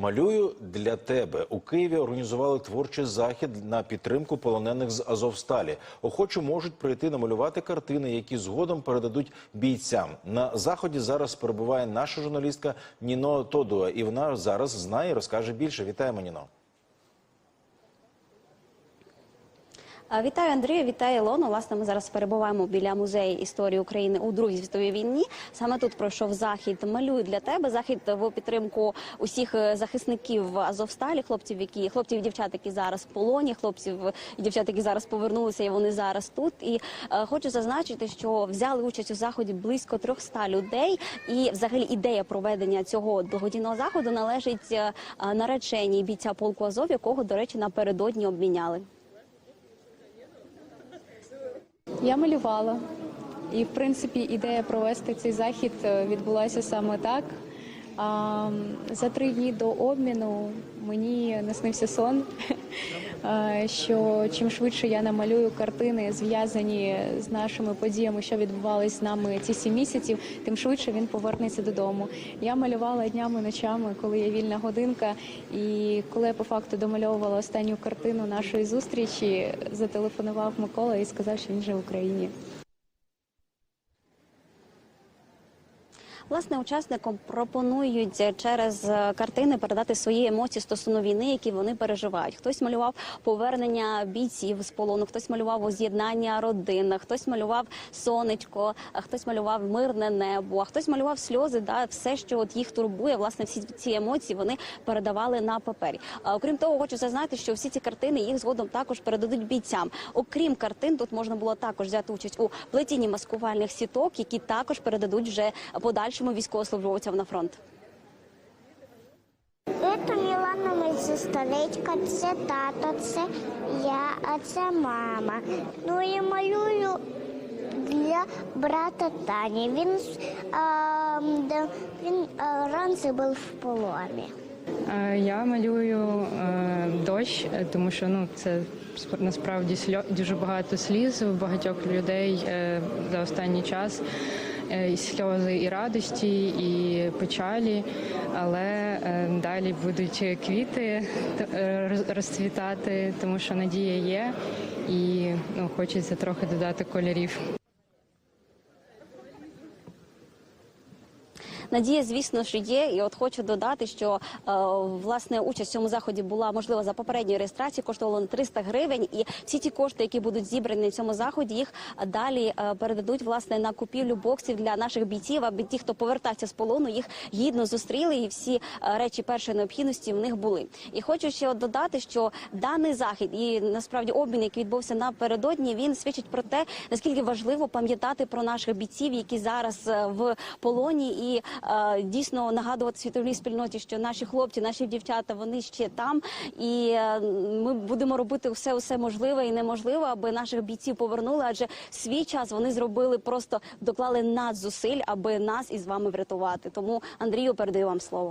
Малюю для тебе у Києві. Організували творчий захід на підтримку полонених з Азовсталі. Охочі можуть прийти намалювати картини, які згодом передадуть бійцям. На заході зараз перебуває наша журналістка Ніно Тодуа, і вона зараз знає і розкаже більше. Вітаємо, Ніно. Вітаю Андрію, вітаю Ілону. Власне, ми зараз перебуваємо біля музею історії України у Другій світовій війні. Саме тут пройшов захід Малюю для тебе. Захід в підтримку усіх е, захисників Азовсталі, хлопців, які хлопців і дівчат, які зараз в полоні, хлопців і дівчат, які зараз повернулися, і вони зараз тут. І е, хочу зазначити, що взяли участь у заході близько 300 людей. І, взагалі, ідея проведення цього благодійного заходу належить е, нареченій бійця полку Азов, якого, до речі, напередодні обміняли. Я малювала. І, в принципі, ідея провести цей захід е, відбулася саме так. За три дні до обміну мені наснився сон, що чим швидше я намалюю картини, зв'язані з нашими подіями, що відбувалися з нами ці сім місяців, тим швидше він повернеться додому. Я малювала днями, ночами, коли є вільна годинка. І коли я по факту домальовувала останню картину нашої зустрічі, зателефонував Микола і сказав, що він вже в Україні. Власне, учасникам пропонують через е, картини передати свої емоції стосовно війни, які вони переживають. Хтось малював повернення бійців з полону, хтось малював воз'єднання родин, хтось малював сонечко, хтось малював мирне небо, а хтось малював сльози. Да, все, що от їх турбує, власне, всі ці емоції вони передавали на папері. А, окрім того, хочу зазнати, що всі ці картини їх згодом також передадуть бійцям. Окрім картин, тут можна було також взяти участь у плетінні маскувальних сіток, які також передадуть вже подальшому військовослужбовцям на фронт. Це Мілана моя сестричка, це тато, це я, а це мама. Ну і малюю для брата Тані. Він, а, він а, раніше був в полоні. Я малюю е, дощ, тому що ну це сп- насправді сльо- дуже багато сліз у багатьох людей е, за останній час. Е, І сльози і радості, і печалі, але е, далі будуть квіти е, розцвітати, тому що надія є, і ну, хочеться трохи додати кольорів. Надія, звісно ж, є. І от хочу додати, що е, власне участь в цьому заході була можлива за попередньою реєстрацією, коштувало на 300 гривень. І всі ті кошти, які будуть зібрані на цьому заході, їх далі е, передадуть власне на купівлю боксів для наших бійців, аби ті, хто повертався з полону, їх гідно зустріли, і всі е, речі першої необхідності в них були. І хочу ще додати, що даний захід і насправді обмін, який відбувся напередодні, він свідчить про те, наскільки важливо пам'ятати про наших бійців, які зараз в полоні, і дійсно нагадувати світовій спільноті, що наші хлопці, наші дівчата, вони ще там, і е, ми будемо робити все, все можливе і неможливе, аби наших бійців повернули. Адже свій час вони зробили просто доклали надзусиль, аби нас із вами врятувати. Тому Андрію передаю вам слово.